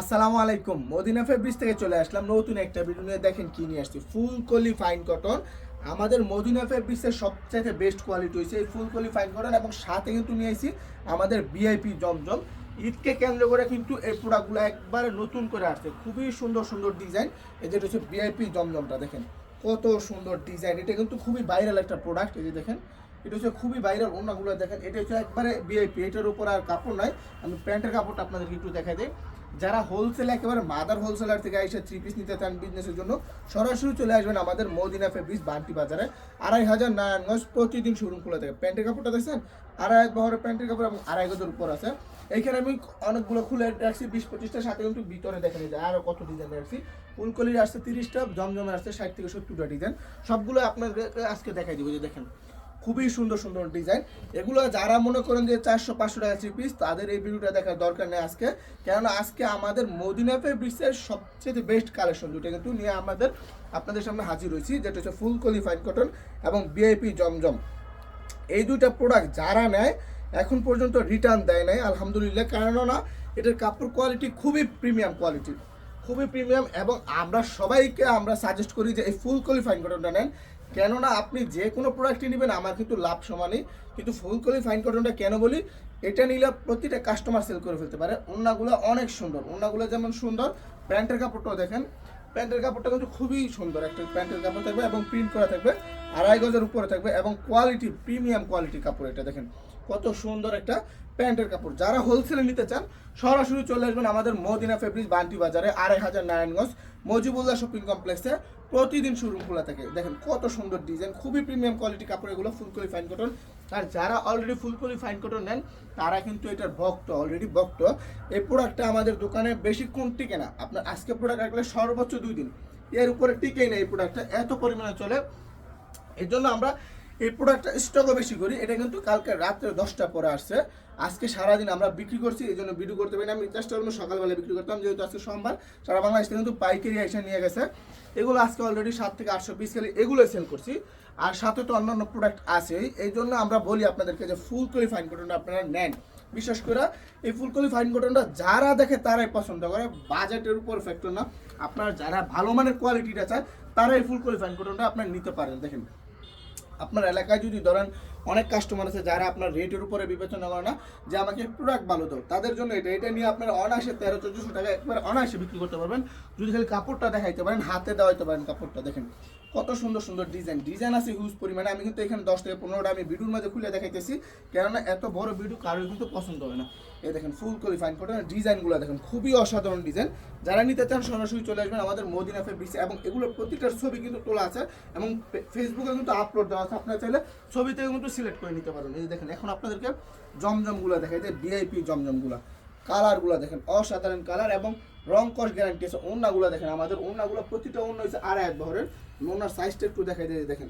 আসসালামু আলাইকুম। Medina fabrics থেকে চলে আসলাম নতুন একটা ভিডিও নিয়ে। দেখেন কি নিয়ে আসছি। ফুল কলি ফাইন কটন আমাদের মদিনা ফেব্রিক্সের সবচাইতে বেস্ট কোয়ালিটি হয়েছে এই ফুল কলি ফাইন কটন এবং সাথে কিন্তু নিয়ে আসি আমাদের বিআইপি জমজম। ঈদকে কেন্দ্র করে কিন্তু এই প্রোডাক্টগুলো একবারে নতুন করে আসছে। খুবই সুন্দর সুন্দর ডিজাইন এই যেটা হচ্ছে বিআইপি জমজমটা, দেখেন। কত সুন্দর ডিজাইন এটা কিন্তু খুবই ভাইরাল একটা প্রোডাক্ট এই যে দেখেন, এটা হচ্ছে খুবই ভাইরাল ওনাগুলো দেখেন। এটা হচ্ছে একবারে বিআইপি এটার উপর আর কাপড় নাই। আমি প্যান্টের কাপড়টা আপনাদেরকে একটু দেখাই দিই। যারা হোলসেল একেবারে মাদার হোলসেলার থেকে এসে থ্রি পিস নিতে চান বিজনেসের জন্য, সরাসরি চলে আসবেন আমাদের মদিনা ফেব্রিক্স বান্টি বাজারে। আড়াই হাজার নারায়ণগঞ্জ প্রতিদিন শোরুম খোলা থাকে। প্যান্টের কাপড়টা দেখছেন? আড়াই বহরের প্যান্টের কাপড় এবং আড়াই গজের উপর আছে। এইখানে আমি অনেকগুলো খুলে রাখছি, বিশ পঁচিশটা, সাথে কিন্তু ভিতরে দেখে যায় আরও কত ডিজাইন রাখছি ফুলকলির আসছে তিরিশটা, জমজমের আসছে ষাট থেকে সত্তরটা ডিজাইন সবগুলো আপনাদের আজকে দেখাই দিব যে দেখেন। খুবই সুন্দর সুন্দর ডিজাইন এগুলো যারা মনে করেন যে চারশো, পাঁচশো টাকা থ্রি পিস তাদের এই ভিডিওটা দেখার দরকার নেই আজকে। কেননা আজকে আমাদের মদিনা ফেব্রিক্সের সবচেয়ে বেস্ট কালেকশন দুটো কিন্তু নিয়ে আমাদের, আপনাদের সামনে হাজির হয়েছি, যেটা হচ্ছে ফুল কোয়ালিফাইড কটন এবং বিআইপি জমজম। এই দুইটা প্রোডাক্ট যারা নেয়, এখন পর্যন্ত রিটার্ন দেয় নাই, আলহামদুলিল্লাহ। কেননা এটার কাপড় কোয়ালিটি খুবই প্রিমিয়াম কোয়ালিটির খুবই প্রিমিয়াম এবং আমরা সবাইকে আমরা সাজেস্ট করি যে এই ফুল কোয়ালিফাইন কটনটা নেন। কেননা আপনি যে কোনো প্রোডাক্টই নেবেন, আমার কিন্তু লাভ সমানই। কিন্তু ফুল ফাইন কটনটা কেন বলি? এটা নিলে প্রতিটা কাস্টমার সেল করে ফেলতে পারে। ওনাগুলো অনেক সুন্দর। ওনাগুলো যেমন সুন্দর, প্যান্টের কাপড়টাও দেখেন। প্যান্টের কাপড়টা কিন্তু খুবই সুন্দর। একটা প্যান্টের কাপড় থাকবে এবং প্রিন্ট করা থাকবে, আড়াই গজের উপরে থাকবে এবং কোয়ালিটি প্রিমিয়াম কোয়ালিটির কাপড় এটা দেখেন। কত সুন্দর একটা প্যান্টের কাপড়। যারা হোলসেলে নিতে চান, সরাসরি চলে আসবেন আমাদের মদিনা ফেব্রিক্স বান্টি বাজারে, আড়াই হাজার নারায়ণগঞ্জ, মজিবুল্লাহ শপিং কমপ্লেক্সে প্রতিদিন শোরুম খোলা থাকে। দেখেন কত সুন্দর ডিজাইন খুবই প্রিমিয়াম কোয়ালিটি কাপড়, এগুলো ফুলকলি ফাইন কটন আর যারা অলরেডি ফুলকলি ফাইন কটন নেন, তারা কিন্তু এটার ভক্ত অলরেডি ভক্ত। এই প্রোডাক্টটা আমাদের দোকানে বেশিক্ষণ টিকে না। আপনার আজকে প্রোডাক্ট রাখলে সর্বোচ্চ দুই দিন। এর উপরে টিকেই না এই প্রোডাক্টটা এত পরিমাণে চলে। এর জন্য আমরা এই প্রোডাক্টটা স্টকও বেশি করি, এটা কিন্তু কালকে রাত্রে দশটা পরে আসছে। আজকে সারাদিন আমরা বিক্রি করছি, এই জন্য ভিডিও করতে পারি আমি চেষ্টা করব সকালবেলা বিক্রি করতাম, যেহেতু আজকে সোমবার, সারা বাংলাদেশ কিন্তু পাইকারি এসে নিয়ে গেছে। এগুলো আজকে অলরেডি সাত থেকে আটশো পিস খালি এগুলো সেল করছি। আর সাথে তো অন্যান্য প্রোডাক্ট আছেই। এই জন্য আমরা বলি আপনাদেরকে যে ফুল করে ফাইন কটনটা আপনারা নেন। বিশেষ করে এই ফুলকলি ফাইন কটনটা যারা দেখে তারাই পছন্দ করে। বাজেটের উপর ফ্যাক্টর না। আপনার যারা ভালো মানের কোয়ালিটিটা চায় তারা এই ফুলকলি ফাইন কটনটা আপনার নিতে পারেন। দেখেন আপনার এলাকায় যদি ধরেন অনেক কাস্টমার আছে যারা আপনার রেটের উপরে বিবেচনা করে না, যে আমাকে প্রোডাক্ট ভালো দাও, তাদের জন্য এটা এটা নিয়ে আপনার অনায়াসে তেরো, চোদ্দশো টাকা একবার অনায়াসে বিক্রি করতে পারবেন। যদি খালি কাপড়টা দেখাইতে পারেন, হাতে দেওয়াইতে পারেন কাপড়টা, দেখেন। কত সুন্দর সুন্দর ডিজাইন ডিজাইন আছে হিউজ পরিমাণে। আমি কিন্তু এখানে দশ থেকে পনেরোটা আমি ভিডিওর মধ্যে খুলে দেখাইতেছি। কেননা এত বড় ভিডিও কারোর কিন্তু পছন্দ হয় না। এ দেখেন ফুল করে ফাইন কটন ডিজাইনগুলো দেখেন, খুবই অসাধারণ ডিজাইন যারা নিতে চান, সরাসরি চলে আসবেন আমাদের মদিনা ফেব্রিক্স এবং এগুলোর প্রতিটার ছবি কিন্তু তোলা আছে। এবং ফেসবুকে কিন্তু আপলোড দেওয়া আছে। আপনারা চাইলে ছবি থেকে কিন্তু সিলেক্ট করে নিতে পারেন। এই দেখেন, এখন আপনাদেরকে জমজমগুলো দেখাই যে ভিআইপি জমজমগুলো। কালারগুলো দেখেন, অসাধারণ কালার এবং রং কস গ্যারান্টি আছে। ওনাগুলো দেখেন আমাদের ওনাগুলো প্রতিটা ওনা হচ্ছে আড়াই এক বহরের। ওনার সাইজটা একটু দেখাই দিয়ে দেখেন।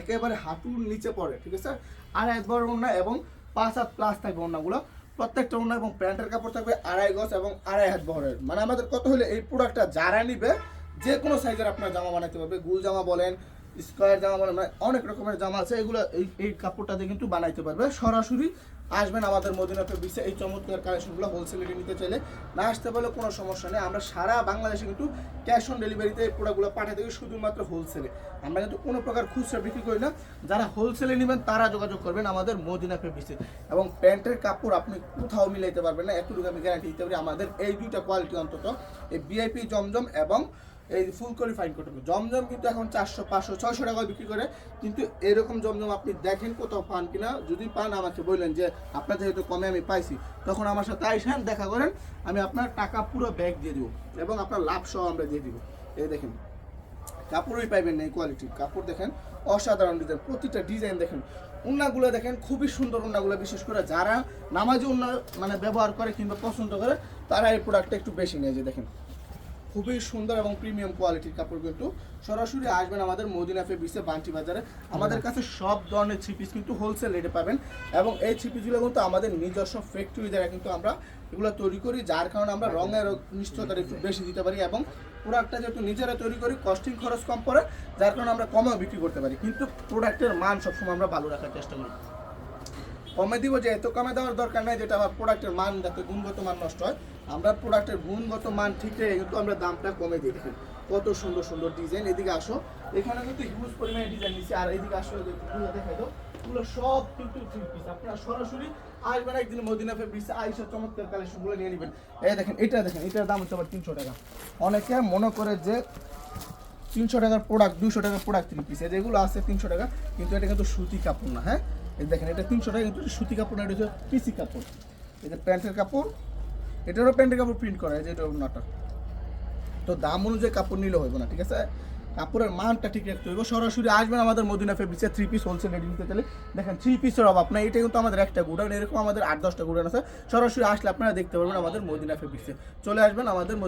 একেবারে হাঁটুর নিচে পড়ে, ঠিক আছে? আর একবার ওড়না এবং পাঁচ হাত প্লাস থাকবে ওড়নাগুলো। প্রত্যেকটা ওড়না এবং প্যান্টের কাপড় থাকবে আড়াই গজ এবং আড়াই হাত বহরের। মানে আমাদের কত হলে এই প্রোডাক্টটা যারা নিবে, যে কোনো সাইজের আপনার জামা বানাতে পারবে। গুল জামা বলেন স্কোয়ার জামা বলেন মানে অনেক রকমের জামা আছে, এগুলো এই এই কাপড়টা দিয়ে কিন্তু বানাইতে পারবে। সরাসরি আসবেন আমাদের মদিনা ফেব্রিক্সে এই চমৎকার কালেকশনগুলো হোলসেলে নিতে চাইলে। না আসতে পারলে কোনো সমস্যা নেই। আমরা সারা বাংলাদেশে কিন্তু ক্যাশ অন ডেলিভারিতে এই প্রোডাক্টগুলো পাঠিয়ে দেবো শুধুমাত্র হোলসেলে আমরা কিন্তু কোনো প্রকার খুচরা বিক্রি করি না। যারা হোলসেলে নেবেন, তারা যোগাযোগ করবেন আমাদের মদিনা ফেব্রিক্সে এবং প্যান্টের কাপড় আপনি কোথাও মিলাইতে পারবেন না। এতটুকু আমি গ্যারান্টি দিতে পারি, আমাদের এই দুইটা কোয়ালিটি অন্তত। এই বিআইপি জমজম এবং এই ফুল ফাইন করতে জমজম কিন্তু এখন চারশো, পাঁচশো, ছয়শো টাকা বিক্রি করে। কিন্তু এরকম জমজম আপনি দেখেন কোথাও পান কিনা, যদি পান আমাকে বললেন যে, আপনার যেহেতু কমে আমি পাইছি, তখন আমার সাথে আইসেন দেখা করেন, আমি আপনার টাকা পুরো ব্যাগ দিয়ে দিব এবং আপনার লাভ সহ আমরা দিয়ে দিব। এই দেখেন, কাপড়ই পাইবেন না এই কোয়ালিটি কাপড় দেখেন, অসাধারণ ডিজাইন প্রতিটা ডিজাইন দেখেন, উন্নাগুলো দেখেন, খুবই সুন্দর উন্নাগুলো, বিশেষ করে যারা নামাজি উন্না মানে ব্যবহার করে কিংবা পছন্দ করে, তারা এই প্রোডাক্টটা একটু বেশি নেয়। যে দেখেন খুবই সুন্দর এবং প্রিমিয়াম কোয়ালিটির কাপড় কিন্তু সরাসরি আসবেন আমাদের মদিনা ফেব্রিক্সে বান্টি বাজারে। আমাদের কাছে সব ধরনের থ্রি পিস কিন্তু হোলসেল রেটে পাবেন এবং এই থ্রি পিসগুলো কিন্তু আমাদের নিজস্ব ফ্যাক্টরি দ্বারা কিন্তু আমরা এগুলো তৈরি করি, যার কারণে আমরা রঙের নিশ্চয়তা একটু বেশি দিতে পারি এবং প্রোডাক্টটা যেহেতু নিজেরা তৈরি করি কস্টিং খরচ কম পড়ে, যার কারণে আমরা কমেও বিক্রি করতে পারি। কিন্তু প্রোডাক্টের মান সবসময় আমরা ভালো রাখার চেষ্টা করি। কমে দিব যে এত কমে দেওয়ার দরকার নাই, যেটা আমার প্রোডাক্টের মান যাতে গুণগত মান নষ্ট হয়। আমরা প্রোডাক্টের গুণগত মান ঠিক রেখে কিন্তু আমরা দামটা কমে দিয়ে দেখি কত সুন্দর সুন্দর ডিজাইন এদিকে আসো। এখানে কিন্তু হিউজ পরিমাণে ডিজাইন নিচ্ছে আর এদিকে আসো এগুলো দেখাই এগুলো সব কিন্তু পিস আপনারা সরাসরি আসবেন একদিন মদিনা ফেব্রিক্সে আইসা চমৎকার কালেকশনগুলো নিয়ে নেবেন। এই দেখেন, এটা দেখেন, এটার দাম হচ্ছে আবার তিনশো টাকা। অনেকে মনে করে যে তিনশো টাকার প্রোডাক্ট দুশো টাকার প্রোডাক্ট থ্রি পিস যেগুলো আছে তিনশো টাকা, কিন্তু এটা কিন্তু সুতি কাপড় না হ্যাঁ? এই দেখেন, এটা তিনশো টাকা, কিন্তু সুতি কাপড় না, এটা হচ্ছে পিসি কাপড়। এই যে প্যান্টের কাপড়, এটারও প্যান্টের কাপড় প্রিন্ট করা যে এটা ওনাটা তো দাম অনুযায়ী কাপড় নিলে হইব না, ঠিক আছে? কাপড়ের মানটা ঠিক রাখতে হইব। সরাসরি আসবেন আমাদের মদিনা ফেব্রিক্সে থ্রি পিস হোলসেল রেডি নিতে চাইলে। দেখেন থ্রি পিসের অভাব না এটা কিন্তু আমাদের একটা গুডাউন, এরকম আমাদের আট দশটা গুডাউন আছে। সরাসরি আসলে আপনারা দেখতে পারবেন আমাদের মদিনা ফেব্রিক্সে চলে আসবেন আমাদের